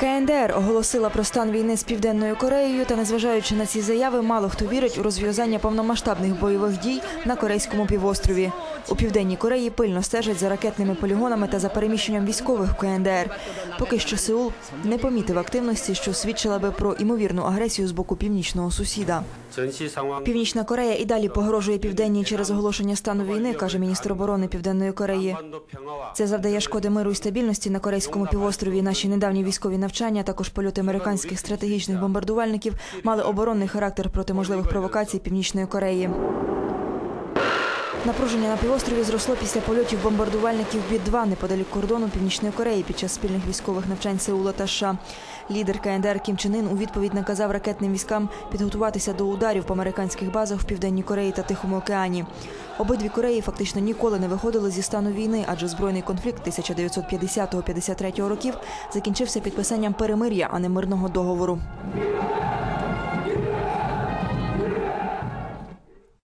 КНДР оголосила про стан війни з південною Кореєю, та незважаючи на ці заяви, мало хто вірить у розв'язання повномасштабних бойових дій на корейському півострові. У південній Кореї пильно стежать за ракетними полігонами та за переміщенням військових КНДР. Поки що Сеул не помітив активності, що свідчила би про імовірну агресію з боку північного сусіда. Північна Корея і далі погрожує південній через оголошення стану війни, каже міністр оборони Південної Кореї. Це завдає шкоди миру і стабільності на корейському півострові. Наші недавні військові навчання, також польоти американських стратегічних бомбардувальників мали оборонний характер проти можливих провокацій Північної Кореї. Напруження на півострові зросло після польотів бомбардувальників Бі-2 неподалік кордону Північної Кореї під час спільних військових навчань Сеула та США. Лідер КНДР Кім Чен Ын у відповідь наказав ракетним військам підготуватися до ударів по американських базах в південній Кореї та Тихому океані. Обидві Кореї фактично ніколи не виходили зі стану війни, адже збройний конфлікт 1950-53 років закінчився підписанням перемир'я, а не мирного договору.